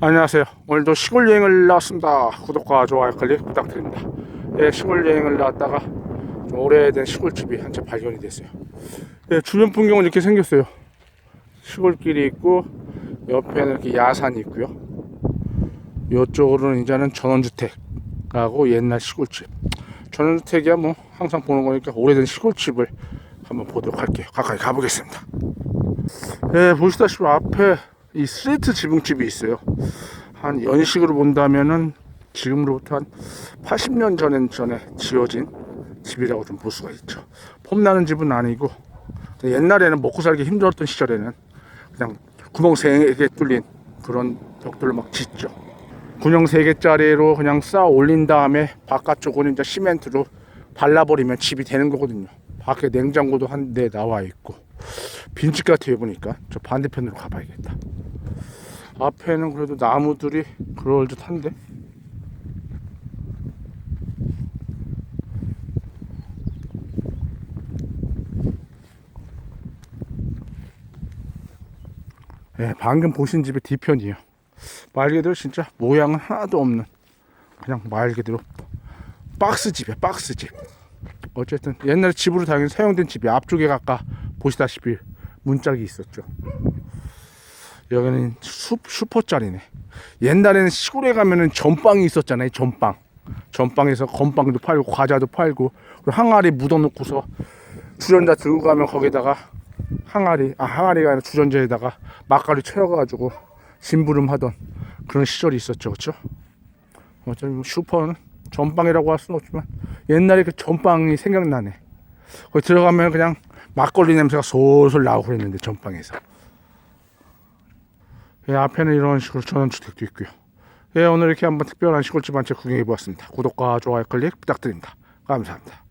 안녕하세요. 오늘도 시골 여행을 나왔습니다. 구독과 좋아요 클릭 부탁드립니다. 예, 시골 여행을 나왔다가 좀 오래된 시골집이 한 채 발견이 됐어요. 예, 주변 풍경은 이렇게 생겼어요. 시골길이 있고 옆에는 이렇게 야산이 있고요. 이쪽으로는 이제는 전원주택하고 옛날 시골집. 전원주택이야 뭐 항상 보는 거니까 오래된 시골집을 한번 보도록 할게요. 가까이 가보겠습니다. 예, 보시다시피 앞에 이 스트레이트 지붕집이 있어요. 한 연식으로 본다면은 지금으로부터 한 80년 전엔 전에 지어진 집이라고 좀 볼 수가 있죠. 폼나는 집은 아니고 옛날에는 먹고 살기 힘들었던 시절에는 그냥 구멍 세 개 뚫린 그런 벽돌로 막 짓죠. 구멍 세 개짜리로 그냥 쌓아 올린 다음에 바깥쪽은 이제 시멘트로 발라버리면 집이 되는 거거든요. 밖에 냉장고도 한 대 나와 있고 빈집 같아요 보니까 저 반대편으로 가봐야겠다. 앞에는 그래도 나무들이 그럴듯한데 예, 방금 보신 집의 뒤편이에요. 말 그대로 진짜 모양은 하나도 없는 그냥 말 그대로 박스 집이야 박스 집. 어쨌든 옛날 집으로 당연히 사용된 집이 앞쪽에 아까 보시다시피 문짝이 있었죠. 여기는 슈, 슈퍼짜리네. 옛날에는 시골에 가면은 전빵이 있었잖아요. 전빵. 전빵에서 건빵도 팔고 과자도 팔고 항아리 묻어놓고서 주전자 들고 가면 거기다가 항아리 아 항아리가 아니라 주전자에다가 막걸리 채워가지고 심부름 하던 그런 시절이 있었죠, 그렇죠? 어차피 슈퍼는 전빵이라고 할 수는 없지만 옛날에 그 전빵이 생각나네. 거기 들어가면 그냥 막걸리 냄새가 솔솔 나오고 그랬는데 전빵에서. 예, 앞에는 이런 식으로 전원주택도 있고요. 예, 오늘 이렇게 한번 특별한 시골집 한 채 구경해 보았습니다. 구독과 좋아요 클릭 부탁드립니다. 감사합니다.